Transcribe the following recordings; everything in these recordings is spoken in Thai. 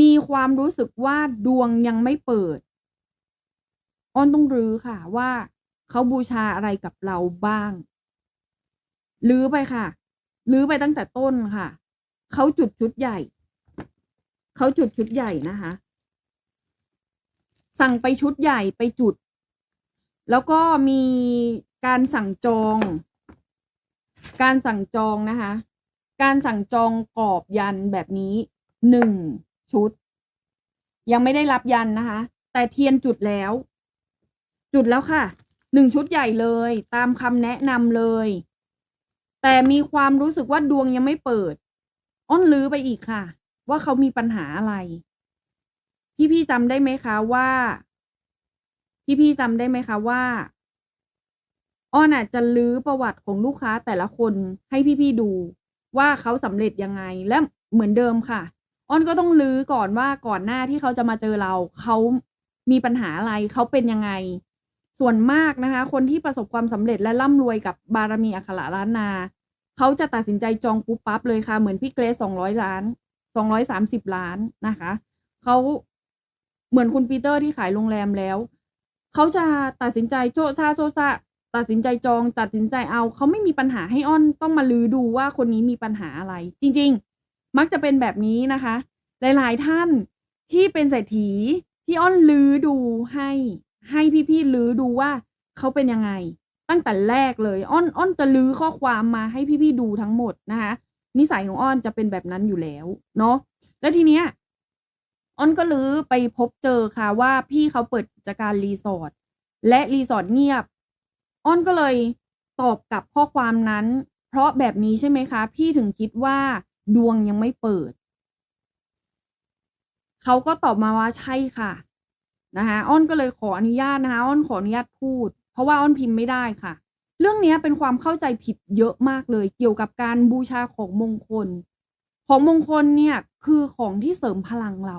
มีความรู้สึกว่าดวงยังไม่เปิด อ้อนต้องรื้อค่ะว่าเขาบูชาอะไรกับเราบ้างรื้อไปค่ะรื้อไปตั้งแต่ต้นค่ะ เขาจุดชุดใหญ่ เขาจุดชุดใหญ่นะคะ สั่งไปชุดใหญ่ไปจุด แล้วก็มีการสั่งจอง การสั่งจองนะคะ การสั่งจองกรอบยันแบบนี้หนึ่ง ชุด ยังไม่ได้รับยันนะคะ แต่เทียนจุดแล้ว จุดแล้วค่ะหนึ่งชุดใหญ่เลย ตามคำแนะนำเลย แต่มีความรู้สึกว่าดวงยังไม่เปิด อ้อนลื้อไปอีกค่ะ ว่าเขามีปัญหาอะไร พี่ๆจำได้ไหมคะว่า พี่ๆจำได้ไหมคะว่าอ้อนอาจจะลื้อประวัติของลูกค้าแต่ละคนให้พี่ๆดูว่าเขาสำเร็จยังไงและเหมือนเดิมค่ะ อ้อนก็ต้องลื้อก่อนว่าก่อนหน้าที่เขาจะมาเจอเรา เขามีปัญหาอะไรเขาเป็นยังไง ส่วนมากนะคะ คนที่ประสบความสำเร็จและร่ำรวยกับบารมีอัคระล้านนา เขาจะตัดสินใจจองปุ๊บปั๊บเลยค่ะ เหมือนพี่เกรซสองร้อยล้านสองร้อยสามสิบล้านนะคะเขาเหมือนคุณปีเตอร์ที่ขายโรงแรมแล้ว เขาจะตัดสินใจโจซาโซซาตัดสินใจจองตัดสินใจเอา เขาไม่มีปัญหาให้อ้อนต้องมาลือดูว่าคนนี้มีปัญหาอะไร จริง มักจะเป็นแบบนี้นะคะ หลาย ๆ ท่านที่เป็นเศรษฐีที่อ้อนลือดูให้ให้พี่ๆลือดูว่าเขาเป็นยังไง ตั้งแต่แรกเลยอ้อนอ้อนจะลือข้อความมาให้พี่ๆดูทั้งหมดนะคะนิสัยของอ้อนจะเป็นแบบนั้นอยู่แล้วเนาะแล้วทีเนี้ยอ้อนก็ลือไปพบเจอค่ะว่าพี่เขาเปิดกิจการรีสอร์ทและรีสอร์ทเงียบอ้อนก็เลยตอบกับข้อความนั้น เพราะแบบนี้ใช่ไหมคะ พี่ถึงคิดว่า ดวงยังไม่เปิด เขาก็ตอบมาว่าใช่ค่ะนะคะอ้อนก็เลยขออนุญาตนะคะอ้อนขออนุญาตพูด เพราะว่าอ้อนพิมพ์ไม่ได้ค่ะ เรื่องนี้เป็นความเข้าใจผิดเยอะมากเลย เกี่ยวกับการบูชาของมงคล ของมงคลเนี่ยคือของที่เสริมพลังเรา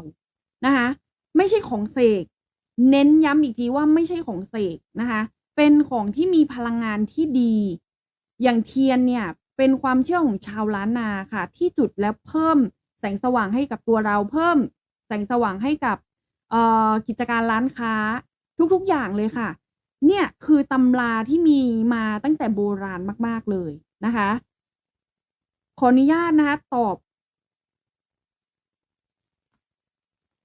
นะคะไม่ใช่ของเสกเน้นย้ำอีกทีว่าไม่ใช่ของเสกนะคะ เป็นของที่มีพลังงานที่ดี อย่างเทียนเนี่ย เป็นความเชื่อของชาวล้านนาค่ะ ที่จุดแล้วเพิ่มแสงสว่างให้กับตัวเราเพิ่ม แสงสว่างให้กับกิจการร้านค้าทุกๆอย่างเลยค่ะ เนี่ยคือตำราที่มีมาตั้งแต่โบราณมาก ๆเลยนะคะ ขออนุญาตนะคะตอบ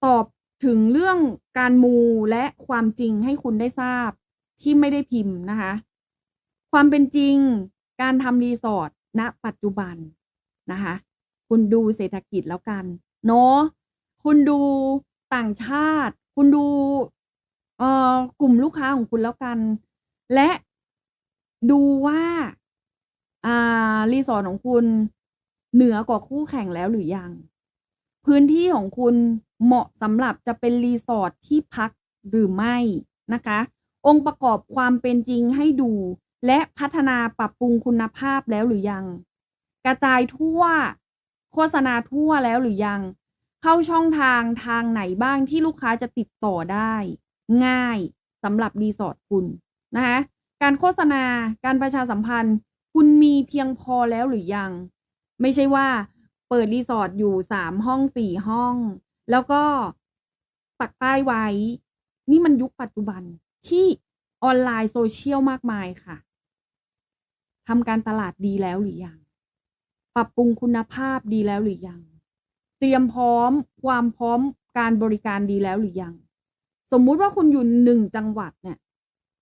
ตอบถึงเรื่องการมูและความจริงให้คุณได้ทราบที่ไม่ได้พิมพ์นะคะ ความเป็นจริงการทำรีสอร์ท ณปัจจุบันนะคะ คุณดูเศรษฐกิจแล้วกัน เนาะคุณดูต่างชาติ คุณดูเอ่อกลุ่มลูกค้าของคุณแล้วกัน และดูว่าอ่ารีสอร์ทของคุณเหนือกว่าคู่แข่งแล้วหรือยัง พื้นที่ของคุณเหมาะสำหรับจะเป็นรีสอร์ทที่พักหรือไม่นะคะ องค์ประกอบความเป็นจริงให้ดู และพัฒนาปรับปรุงคุณภาพแล้วหรือยัง กระจายทั่ว โฆษณาทั่วแล้วหรือยัง เข้าช่องทางทางไหนบ้างที่ลูกค้าจะติดต่อได้ ง่ายสำหรับรีสอร์ทคุณนะคะการโฆษณาการประชาสัมพันธ์ คุณมีเพียงพอแล้วหรือยัง ไม่ใช่ว่า เปิดรีสอร์ทอยู่สามห้องสี่ห้อง แล้วก็ปักป้ายไว้ นี่มันยุคปัจจุบันที่ออนไลน์โซเชียลมากมายค่ะ ทำการตลาดดีแล้วหรือยัง ปรับปรุงคุณภาพดีแล้วหรือยัง เตรียมพร้อมความพร้อมการบริการดีแล้วหรือยัง สมมุติว่าคุณอยู่หนึ่งจังหวัดเนี่ย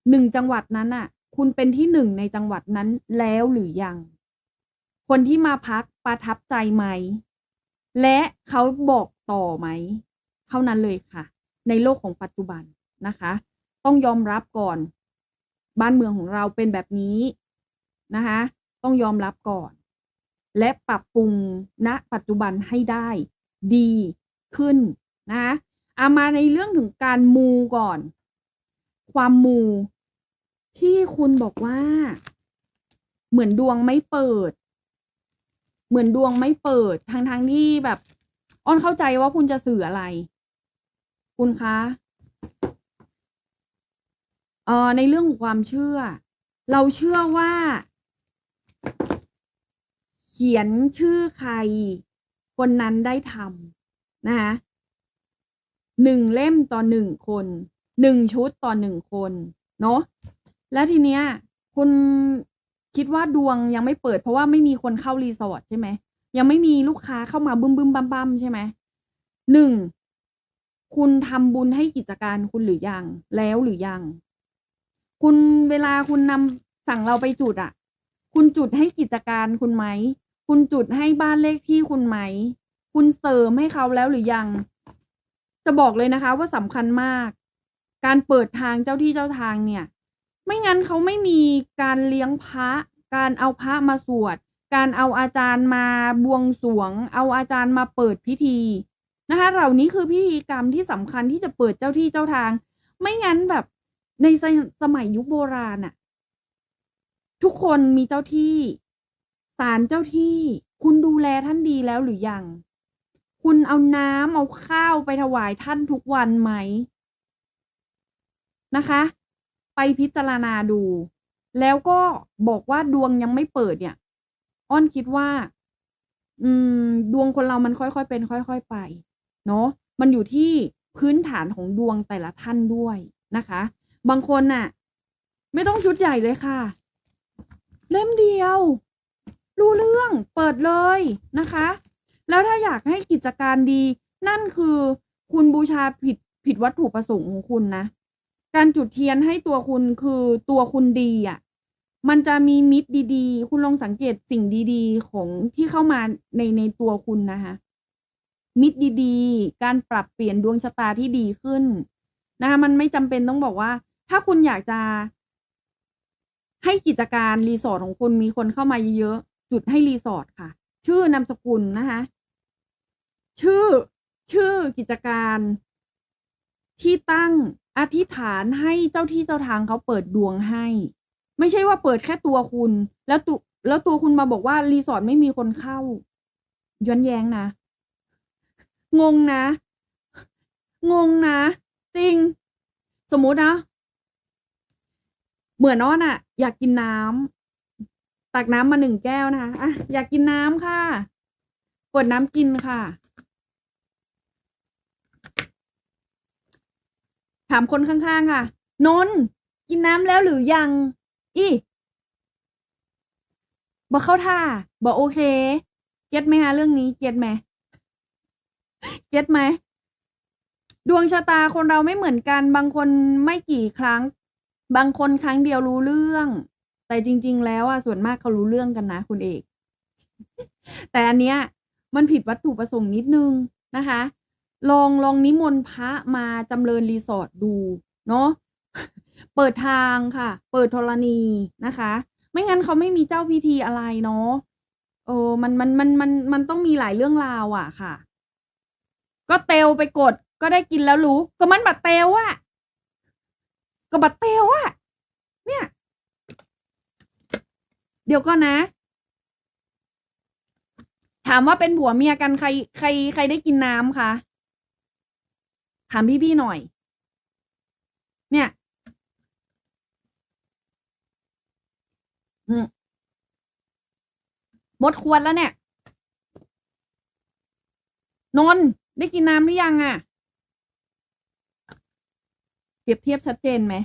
หนึ่งจังหวัดนั้นอะ คุณเป็นที่หนึ่งในจังหวัดนั้นแล้วหรือยัง คนที่มาพักประทับใจไหม และเขาบอกต่อไหม เท่านั้นเลยค่ะ ในโลกของปัจจุบันนะคะ ต้องยอมรับก่อน บ้านเมืองของเราเป็นแบบนี้ นะคะ ต้องยอมรับก่อน และปรับปรุงณปัจจุบันให้ได้ดีขึ้นนะอามาในเรื่องถึงการมูก่อน ความมูที่คุณบอกว่า เหมือนดวงไม่เปิด เหมือนดวงไม่เปิดทางทางที่แบบอ้อนเข้าใจว่าคุณจะสื่ออะไร คุณคะเอ่อในเรื่องของความเชื่อ เราเชื่อว่า เขียนชื่อใคร คนนั้นได้ทำนะคะหนึ่งเล่มต่อหนึ่งคนหนึ่งชุดต่อหนึ่งคนเนาะแล้วทีเนี้ยคุณคิดว่าดวงยังไม่เปิด เพราะว่าไม่มีคนเข้ารีสอร์ทใช่ไหมยังไม่มีลูกค้าเข้ามาบึ้มบึ้มบัมบัมใช่ไหมหนึ่งคุณทำบุญให้กิจการคุณหรือยัง แล้วหรือยัง คุณเวลาคุณนำสั่งเราไปจุดอะ คุณจุดให้กิจการคุณไหม คุณจุดให้บ้านเลขที่คุณไหม คุณเสริมให้เขาแล้วหรือยัง จะบอกเลยนะคะว่าสำคัญมาก การเปิดทางเจ้าที่เจ้าทางเนี่ย ไม่งั้นเขาไม่มีการเลี้ยงพระ การเอาพระมาสวด การเอาอาจารย์มาบวงสรวง เอาอาจารย์มาเปิดพิธีนะคะเหล่านี้คือพิธีกรรมที่สำคัญที่จะเปิดเจ้าที่เจ้าทาง ไม่งั้นแบบในสสมัยยุคโบราณอะ ทุกคนมีเจ้าที่ศาลเจ้าที่ คุณดูแลท่านดีแล้วหรือยัง คุณเอาน้ำเอาข้าวไปถวายท่านทุกวันไหมนะคะ ไปพิจารณาดู แล้วก็บอกว่าดวงยังไม่เปิดเนี่ย อ้อนคิดว่า อืม ดวงคนเรามันค่อยๆเป็น ค่อย ๆไป เนาะมันอยู่ที่พื้นฐานของดวงแต่ละท่านด้วยนะคะ บางคนน่ะ ไม่ต้องชุดใหญ่เลยค่ะ เล่มเดียว รู้เรื่องเปิดเลยนะคะ แล้วถ้าอยากให้กิจการดี นั่นคือคุณบูชาผิดผิดวัตถุประสงค์ของคุณนะ การจุดเทียนให้ตัวคุณคือตัวคุณดีอะ่ะ มันจะมีมิตรดี ๆ คุณลองสังเกตสิ่งดีๆ ของที่เข้ามาในในตัวคุณนะคะมิตรดีๆ การปรับเปลี่ยนดวงชะตาที่ดีขึ้นนะคะมันไม่จำเป็นต้องบอกว่า ถ้าคุณอยากจะ ให้กิจการรีสอร์ทของคุณมีคนเข้ามาเยอะๆจุดให้รีสอร์ทค่ะ ชื่อนามสกุลนะคะ ชื่อชื่อกิจการที่ตั้งอธิษฐานให้เจ้าที่เจ้าทางเขาเปิดดวงให้ ไม่ใช่ว่าเปิดแค่ตัวคุณ แล้วตัวแล้วตัวคุณมาบอกว่ารีสอร์ทไม่มีคนเข้า ย้อนแย้งนะ งงนะ งงนะ จริง สมมตินะ เหมือนอ้อนอะอยากกินน้ำตักน้ำมาหนึ่งแก้วนะคะอะอยากกินน้ำค่ะเปิดน้ำกินค่ะ ถามคนข้างๆค่ะ นนกินน้ำแล้วหรือยัง อีบอกเข้าท่าบอกโอเค เก็ตไหมคะเรื่องนี้ เก็ตไหมเก็ตไหมดวงชะตาคนเราไม่เหมือนกันบางคนไม่กี่ครั้ง บางคนครั้งเดียวรู้เรื่อง แต่จริง ๆ แล้วอะส่วนมากเขารู้เรื่องกันนะคุณเอก แต่อันเนี้ย มันผิดวัตถุประสงค์นิดนึงนะคะ ลองลองนิมนต์พระมาจำเริญรีสอร์ทดู เนาะเปิดทางค่ะ เปิดธรณีนะคะ ไม่งั้นเขาไม่มีเจ้าพิธีอะไรเนาะเออมันมันมันมันมันต้องมีหลายเรื่องราวอะค่ะ ก็เตลไปกดก็ได้กินแล้วรู้ก็มันบัดเตลอะ ก็บัดเตลอะเนี่ย เดี๋ยวก่อนนะ ถามว่าเป็นผัวเมียกันใคร ใคร ใครได้กินน้ำคะถามพี่ๆหน่อย เนี่ย อืมหมดขวดแล้วเนี่ย นนท์ได้กินน้ำหรือยังอะ่ะ เปรียบเทียบชัดเจนไหม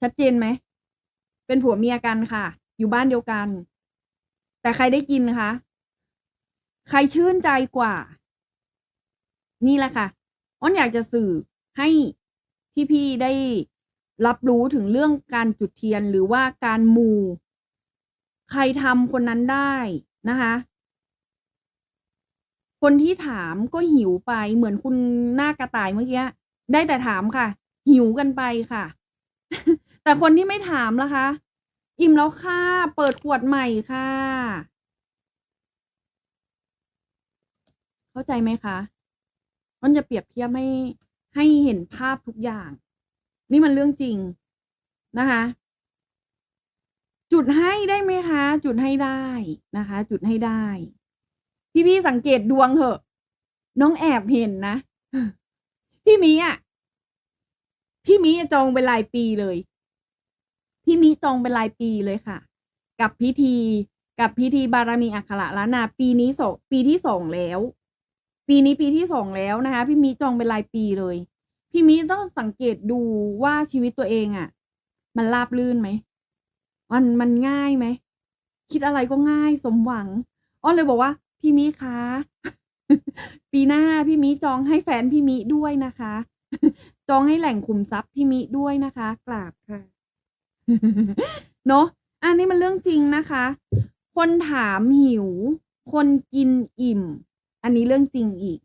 ชัดเจนไหม เป็นผัวเมียกันค่ะ อยู่บ้านเดียวกัน แต่ใครได้กินคะ ใครชื่นใจกว่า นี่แหละค่ะ อ้อนอยากจะสื่อให้พี่ๆได้รับรู้ถึงเรื่องการจุดเทียนหรือว่าการมู ใครทำคนนั้นได้นะคะ คนที่ถามก็หิวไปเหมือนคุณหน้ากระต่ายเมื่อกี้ได้แต่ถามค่ะ หิวกันไปค่ะ แต่คนที่ไม่ถามล่ะคะ อิ่มแล้วค่ะ เปิดขวดใหม่ค่ะ เข้าใจไหมคะมันจะเปรียบเทียบให้ให้เห็นภาพทุกอย่าง นี่มันเรื่องจริงนะคะ จุดให้ได้ไหมคะ จุดให้ได้นะคะ จุดให้ได้ พี่พี่สังเกตดวงเถอะ น้องแอบเห็นนะ พี่มีอะ พี่มีจองเป็นรายปีเลย พี่มีจองเป็นรายปีเลยค่ะ กับพิธีกับพิธีบารมีอัคระล้านนาปีนี้สองปีที่สองแล้ว ปีนี้ปีที่สองแล้วนะคะ พี่มิจองเป็นรายปีเลย พี่มิต้องสังเกตดูว่าชีวิตตัวเองอะ่ะ มันราบลื่นไหมมันมันง่ายไหมคิดอะไรก็ง่ายสมหวังอ้อนเลยบอกว่า พี่มิคะปีหน้าพี่มิจองให้แฟนพี่มิด้วยนะคะ จองให้แหล่งขุมทรัพย์พี่มิด้วยนะคะ กราบค่ะ เนาะอันนี้มันเรื่องจริงนะคะ คนถามหิว คนกินอิ่ม อันนี้เรื่องจริงอีก